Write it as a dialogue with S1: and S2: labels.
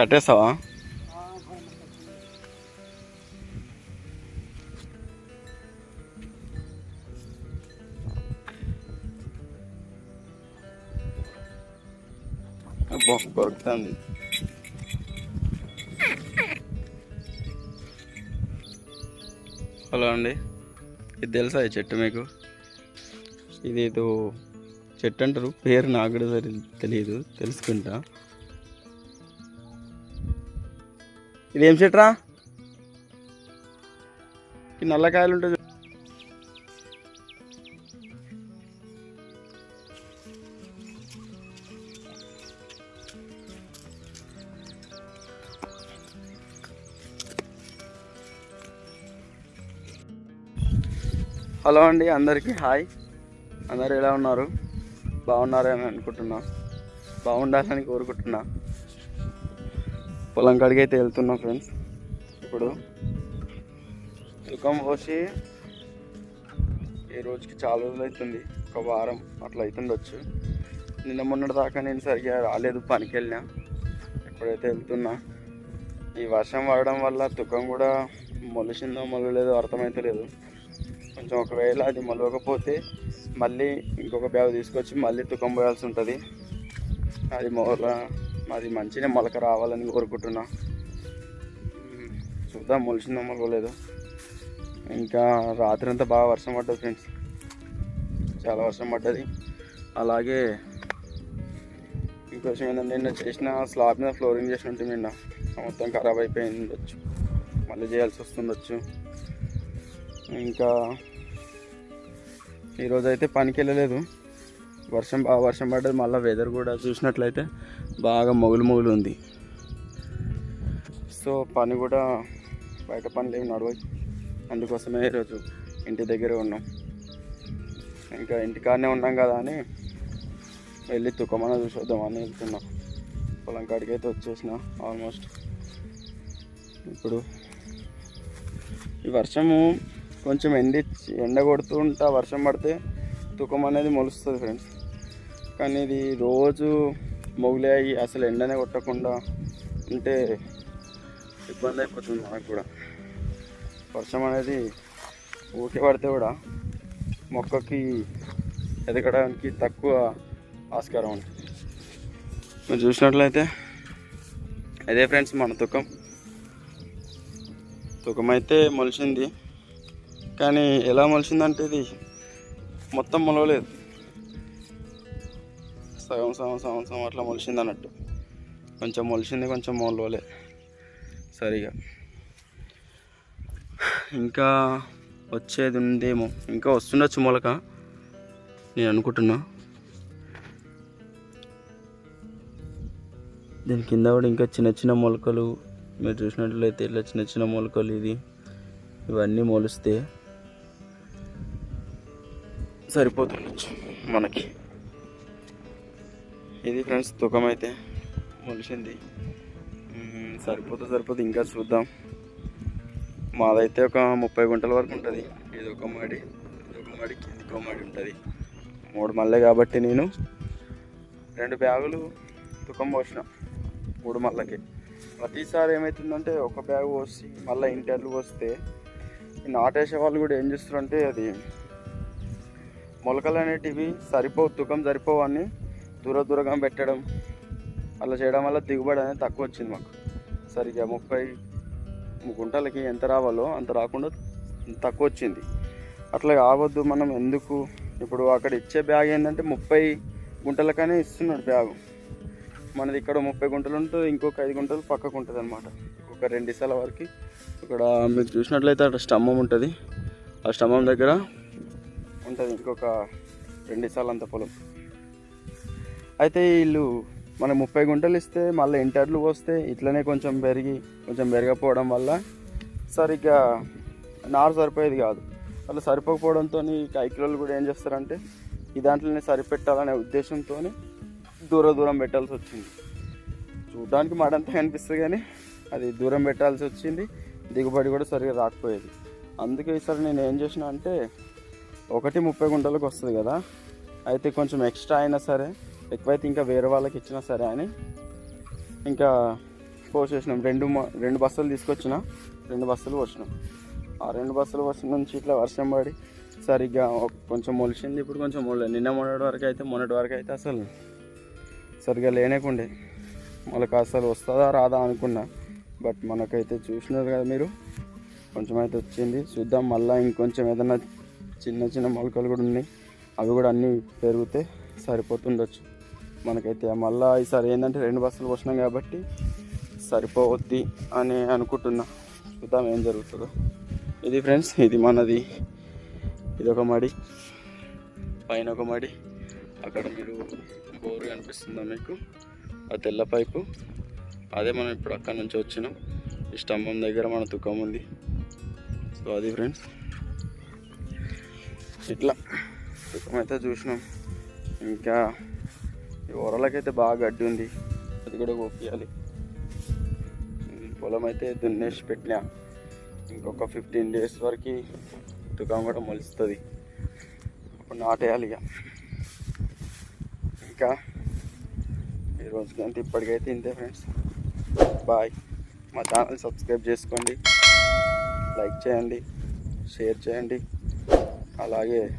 S1: కట్టేస్తావా? అబ్బో హలో అండి. ఇది తెలుసా ఈ చెట్టు మీకు? ఇది చెట్టు అంటారు. పేరు నాకు కూడా సరి తెలియదు. తెలుసుకుంటా. ఇదేం చెట్రా? ఈ నల్లకాయలు ఉంటుంది హలో అండి అందరికీ హాయ్. అందరు ఎలా ఉన్నారు? బాగున్నారని అనుకుంటున్నా. బాగుండాలని కోరుకుంటున్నా. పొలం కాడికి అయితే వెళ్తున్నాం ఫ్రెండ్స్. ఇప్పుడు తుకం పోసి ఈ రోజుకి చాలా రోజులు అవుతుంది. ఒక వారం అట్లా అవుతుండొచ్చు. నిన్న మొన్నటి దాకా నేను సరిగ్గా రాలేదు పనికి వెళ్ళినా. ఎప్పుడైతే వెళ్తున్నా. ఈ వర్షం పడడం వల్ల తుకం కూడా మొలిసిందో మొలలేదో అర్థమవుతలేదు కొంచెం ఒకవేళ అది మొలవకపోతే మళ్ళీ ఇంకొక బ్యాగ్ తీసుకొచ్చి మళ్ళీ తుకం పోయాల్సి ఉంటుంది. అది మొల అది మంచిగా మొలక రావాలని కోరుకుంటున్నా. చూద్దాం మొలిసిందో మొలవలేదో? ఇంకా రాత్రి అంతా బాగా వర్షం పడ్డది ఫ్రెండ్స్. చాలా వర్షం పడ్డది. అలాగే ఇంకోసం ఏంటంటే నిన్న చేసిన స్లాబ్ మీద ఫ్లోరింగ్ చేసి ఉంటుంది నిన్న మొత్తం ఖరాబ్ అయిపోయింది ఉండొచ్చు. మళ్ళీ చేయాల్సి వస్తుండొచ్చు. ఇంకా ఈరోజు అయితే పనికి వెళ్ళలేదు వర్షం బాగా వర్షం పడ్డది. మళ్ళీ వెదర్ కూడా చూసినట్లయితే బాగా మొగులు మొగులు ఉంది. సో పని కూడా బయట పనులు ఏమి నడవచ్చు అందుకోసమే ఈరోజు ఇంటి దగ్గరే ఉన్నాం. ఇంకా ఇంటికాడనే ఉన్నాం కదా అని వెళ్ళి తుకమన చూసొద్దామని వెళ్తున్నాం. పొలం కాడికి అయితే వచ్చేసిన ఆల్మోస్ట్. ఇప్పుడు ఈ వర్షము కొంచెం ఎండి ఎండ కొడుతుంటా వర్షం పడితే తుకం అనేది మొలుస్తుంది ఫ్రెండ్స్ కానీ ఇది రోజు మొగులే అసలు ఎండనే కొట్టకుండా ఉంటే ఇబ్బంది అయిపోతుంది మనకు కూడా. వర్షం అనేది ఊకే పడితే కూడా మొక్కకి ఎదగడానికి తక్కువ ఆస్కారం ఉంటుంది. మీరు చూసినట్లయితే అదే ఫ్రెండ్స్ మన తుకం. తుకం అయితే మొలిచింది. కానీ ఎలా మొలిచిందంటే ఇది మొత్తం మొలవలేదు. సగం సగం సగం సగం అట్లా మొలిచింది అన్నట్టు. కొంచెం మొలిచింది కొంచెం మొలవలే. సరిగా. ఇంకా వచ్చేది ఉందేమో. ఇంకా వస్తుండొచ్చు మొలక. నేను అనుకుంటున్నా. దీని కింద కూడా ఇంకా చిన్న చిన్న మొలకలు మీరు చూసినట్లయితే ఇట్లా చిన్న చిన్న మొలకలు ఇది. ఇవన్నీ మొలిస్తే సరిపోతుండొచ్చు మనకి. ఇది ఫ్రెండ్స్ తుకం అయితే మొలిసింది. సరిపోతే సరిపోతే ఇంకా చూద్దాం. మాదైతే ఒక ముప్పై గుంటల వరకు ఉంటుంది. ఇది ఒక మడి ఇది ఒక మాడి కింది ఒక మడి ఉంటుంది. మూడు మల్లె కాబట్టి నేను రెండు బ్యాగులు తుకం పోసిన మూడు మల్లకి. ప్రతిసారి ఏమవుతుందంటే ఒక బ్యాగ్ పోసి మళ్ళీ ఇంటర్లు పోస్తే నాటేసే వాళ్ళు కూడా ఏం చేస్తారంటే అది మొలకలు అనేటివి సరిపోవు తుకం సరిపోవు అని దూర దూరంగా పెట్టడం అలా చేయడం వల్ల దిగుబడి అనేది తక్కువ వచ్చింది మాకు. సరిగ్గా ముప్పై గుంటలకి ఎంత రావాలో అంత రాకుండా తక్కువ వచ్చింది. అట్లా కావద్దు మనం ఎందుకు? ఇప్పుడు అక్కడ ఇచ్చే బ్యాగ్ ఏంటంటే ముప్పై గుంటలకనే ఇస్తున్నాడు బ్యాగు. మనది ఇక్కడ ముప్పై గుంటలు ఉంటుంది ఇంకొక ఐదు గుంటలు పక్కకు ఉంటుంది అనమాట ఒక రెండు ఇసాల వరకు ఇక్కడ మీరు చూసినట్లయితే అక్కడ స్తంభం ఉంటుంది. ఆ స్తంభం దగ్గర ఉంటుంది ఇంకొక రెండు ఇసాలంత పొలం. అయితే వీళ్ళు మన ముప్పై గుంటలు ఇస్తే మళ్ళీ ఇంటర్లు వస్తే ఇట్లనే కొంచెం పెరిగి కొంచెం పెరగకపోవడం వల్ల సరిగ్గా నారు సరిపోయేది కాదు. అలా సరిపోకపోవడంతో కైకిలోళ్ళు కూడా ఏం చేస్తారంటే ఈ దాంట్లోనే సరిపెట్టాలనే ఉద్దేశంతో దూర దూరం పెట్టాల్సి వచ్చింది. చూడడానికి మాడంతా కనిపిస్తుంది కానీ అది దూరం పెట్టాల్సి వచ్చింది. దిగుబడి కూడా సరిగా రాకపోయేది. అందుకే ఈసారి నేను ఏం చేసిన అంటే ఒకటి ముప్పై గుంటలకు వస్తుంది కదా అయితే కొంచెం ఎక్స్ట్రా అయినా సరే ఎక్కువైతే ఇంకా వేరే వాళ్ళకి ఇచ్చినా సరే అని ఇంకా పోసేసినాం రెండు రెండు బస్సులు తీసుకొచ్చిన. రెండు బస్సులు వచ్చినాం ఆ రెండు బస్సులు వచ్చిన నుంచి ఇట్లా వర్షం పడి సరిగ్గా కొంచెం మొలిచింది ఇప్పుడు కొంచెం మొలలేదు నిన్న మొన్నటి వరకు అయితే మొన్నటి వరకు అయితే అసలు సరిగ్గా లేనేకుండే. మనకు అసలు వస్తుందా రాదా అనుకున్నా. బట్ మనకైతే చూసినారు కదా మీరు. కొంచెం అయితే వచ్చింది. చూద్దాం. మళ్ళీ ఇంకొంచెం ఏదైనా చిన్న చిన్న మొలకలు కూడా ఉన్నాయి. అవి కూడా అన్నీ పెరిగితే సరిపోతుండొచ్చు. మనకైతే మళ్ళీ ఈసారి ఏంటంటే రెండు బస్సులు పోసినాం కాబట్టి సరిపోవద్ది అని అనుకుంటున్నా. చూద్దాం ఏం జరుగుతుందో. ఇది ఫ్రెండ్స్ ఇది మనది. ఇది ఒక మడి. పైన ఒక మడి. అక్కడ మీరు బోరు కనిపిస్తుందా మీకు? ఆ తెల్ల పైపు. అదే మనం ఇప్పుడు అక్కడ నుంచి వచ్చినాం. ఈ స్తంభం దగ్గర మన తుకం ఉంది. సో అది ఫ్రెండ్స్. ఇట్లా. తుకం అయితే చూసినాం. ఇంకా ఈ ఓరలకైతే బాగా గడ్డి ఉంది. అది కూడా కోపియాలి. పొలం అయితే దున్నేసి పెట్టినా. ఇంకొక ఫిఫ్టీన్ డేస్ వరకు తుకం కూడా మొలుస్తుంది. అప్పుడు నాటేయాలి ఇక. ఇంకా ఈ రోజుకి అంతే ఇప్పటికైతే ఇంతే ఫ్రెండ్స్. బాయ్. మా ఛానల్ సబ్స్క్రైబ్ చేసుకోండి. లైక్ చేయండి. షేర్ చేయండి. అలాగే